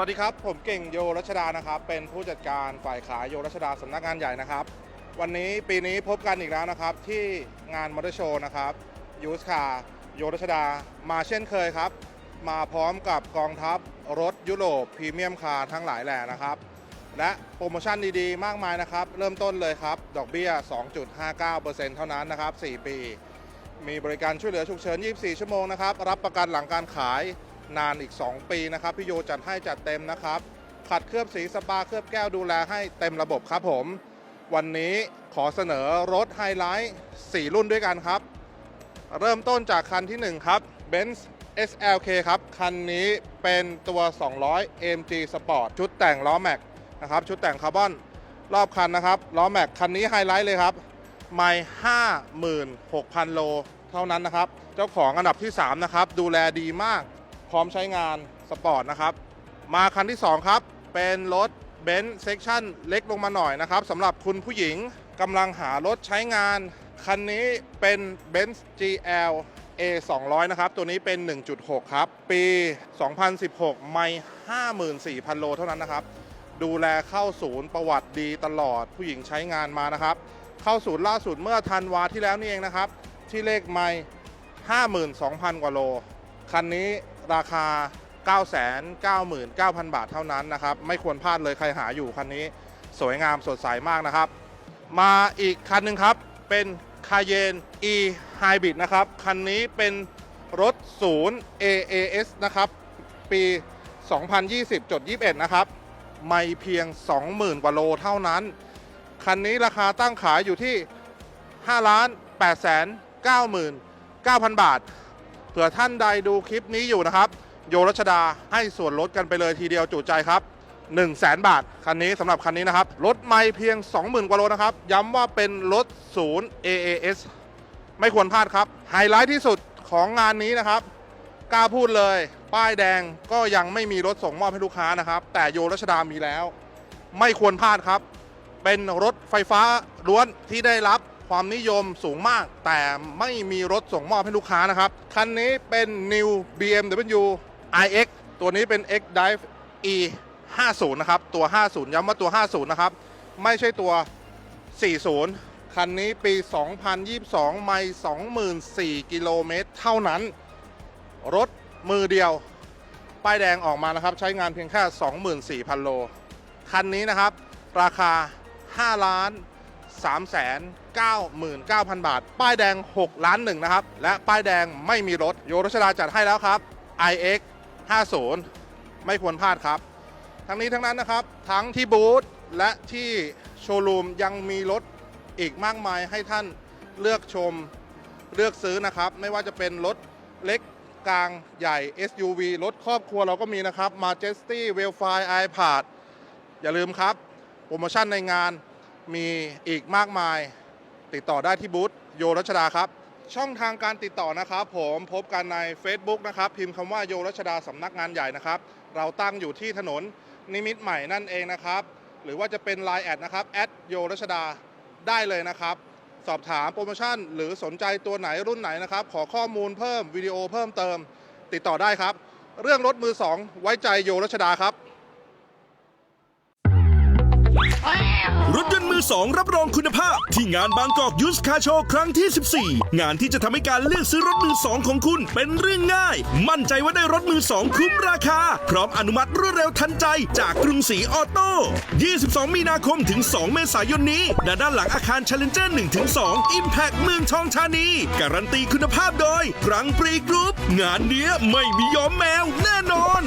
วัสดีครับ ผมเก่งโยรัชดานะครับ เป็นผู้จัดการฝ่ายขายโยรัชดาสำนักงานใหญ่นะครับ วันนี้ปีนี้พบกันอีกแล้วนะครับ ที่งานมอเตอร์โชว์นะครับยูสคาโยรัชดามาเช่นเคยครับ มาพร้อมกับกองทัพรถยุโรปพรีเมียมคาร์ทั้งหลายแหล่นะครับ และโปรโมชั่นดีๆ มากมายนะครับ เริ่มต้นเลยครับ ดอกเบี้ย 2.59%เท่านั้นนะครับ 4 ปี มีบริการช่วยเหลือฉุกเฉิน 24 ชั่วโมงนะครับ รับประกันหลังการขาย นานอีก 2 ปีนะครับพี่โยจัดให้จัดเต็มนะครับ ขัดเคลือบสีสปาเคลือบแก้วดูแลให้เต็มระบบครับผม วันนี้ขอเสนอรถไฮไลท์ 4 รุ่นด้วยกันครับ เริ่มต้นจากคันที่ 1 ครับ Benz SLK ครับ คันนี้เป็นตัว 200 AMG Sport ชุดแต่งล้อแม็กนะครับ ชุดแต่งคาร์บอนรอบคันนะครับล้อแม็กคันนี้ไฮไลท์เลยครับไม่56,000โลเท่านั้นนะครับ เจ้าของอันดับที่ 3 นะครับ ดูแลดีมาก พร้อมใช้งานสปอร์ตนะครับ มาคันที่ 2 ครับ เป็นรถเบนซ์เซ c ชั่นเล็กลงมาหน่อยนะครับสำหรับคุณผู้หญิงกำลังหารถใช้งาน คันนี้เป็น Benz GL A 200นะครับ ตัวนี้เป็น 1.6 ครับ ปี 2016 ไม่ 54,000 โลเท่านั้นนะครับ ดูแลเข้าศูนย์ประวัติดีตลอดผู้หญิงใช้งานมานะครับ เข้าศูนย์ล่าสุดเมื่อธันวาที่แล้วนี่เองนะครับ ที่เลขไม่ 52,000 กว่าโล คันนี้ ราคา 999,000 บาทเท่านั้นนะครับ ไม่ควรพลาดเลยใครหาอยู่คันนี้ สวยงามสดใสมากนะครับ มาอีกคันหนึ่งครับ เป็น c a y e n e Hybrid นะครับ คันนี้เป็นรถศูนย์ AAS นะครับ ปี 2020.21 นะครับ ไม่เพียง 20,000 กว่าโลเท่านั้น คันนี้ราคาตั้งขายอยู่ที่5ล้าน8แสน99,000 บาท ผื่อท่านใดดูคลิปนี้อยู่นะครับ โยรัชดาให้ส่วนลดกันไปเลยทีเดียวจุใจครับ1 0 0 0 0แบาท คันนี้สำหรับคันนี้นะครับ รถไม่เพียง 20,000 กว่าโลนะครับ ย้ำว่าเป็นรถศูนย์ AAS ไม่ควรพลาดครับ ไฮไลท์ที่สุดของงานนี้นะครับ กล้าพูดเลย ป้ายแดงก็ยังไม่มีรถส่งมอบให้ลูกค้านะครับ แต่โยรัชดามีแล้ว ไม่ควรพลาดครับ เป็นรถไฟฟ้าล้วนที่ได้รับ ความนิยมสูงมาก แต่ไม่มีรถส่งมอบให้ลูกค้านะครับ คันนี้เป็น New BMW iX ตัวนี้เป็น X Drive E 50 นะครับ ตัว 50 ย้ำว่าตัว 50 นะครับ ไม่ใช่ตัว 40 คันนี้ปี 2022 ไม่ 24,000กิโลเมตรเท่านั้น รถมือเดียว ป้ายแดงออกมานะครับ ใช้งานเพียงแค่ 24,000 โล คันนี้นะครับ ราคา 5 ล้าน 3แสน99,000 บาท ป้ายแดง 6 ล้านหนึ่งนะครับ และป้ายแดงไม่มีรถ โยรัชดาจัดให้แล้วครับ iX 50 ไม่ควรพลาดครับ ทั้งนี้ทั้งนั้นนะครับ ทั้งที่บูธและที่โชว์รูมยังมีรถอีกมากมายให้ท่านเลือกชมเลือกซื้อนะครับ ไม่ว่าจะเป็นรถเล็กกลางใหญ่ SUV รถครอบครัวเราก็มีนะครับ Majesty w e l f i iPad อย่าลืมครับ โปรโมชั่นในงาน มีอีกมากมายติดต่อได้ที่บูธโยรัชดาครับ ช่องทางการติดต่อนะครับ ผมพบกันใน Facebook นะครับ พิมพ์คำว่าโยรัชดาสำนักงานใหญ่นะครับ เราตั้งอยู่ที่ถนนนิมิตรใหม่นั่นเองนะครับ หรือว่าจะเป็น Line แอดนะครับแอดโยรัชดาได้เลยนะครับ สอบถามโปรโมชั่น หรือสนใจตัวไหนรุ่นไหนนะครับ ขอข้อมูลเพิ่มวิดีโอเพิ่มเติม ติดต่อได้ครับ เรื่องรถมือสองไว้ใจโยรัชดาครับ รถยนต์มือสองรับรองคุณภาพ ที่งานบางกอกยูสคาโชครั้งที่ 14 งานที่จะทำให้การเลือกซื้อรถมือสองของคุณเป็นเรื่องง่าย มั่นใจว่าได้รถมือสองคุ้มราคา พร้อมอนุมัติรวดเร็วทันใจจากกรุงศรีออโต้ 22 มีนาคมถึง 2 เมษายนนี้ณด้านหลังอาคาร Challenger 1-2 Impact เมืองทองธานี การันตีคุณภาพโดยรังปรีกรุ๊ปงานเนี้ยไม่มียอมแมวแน่นอน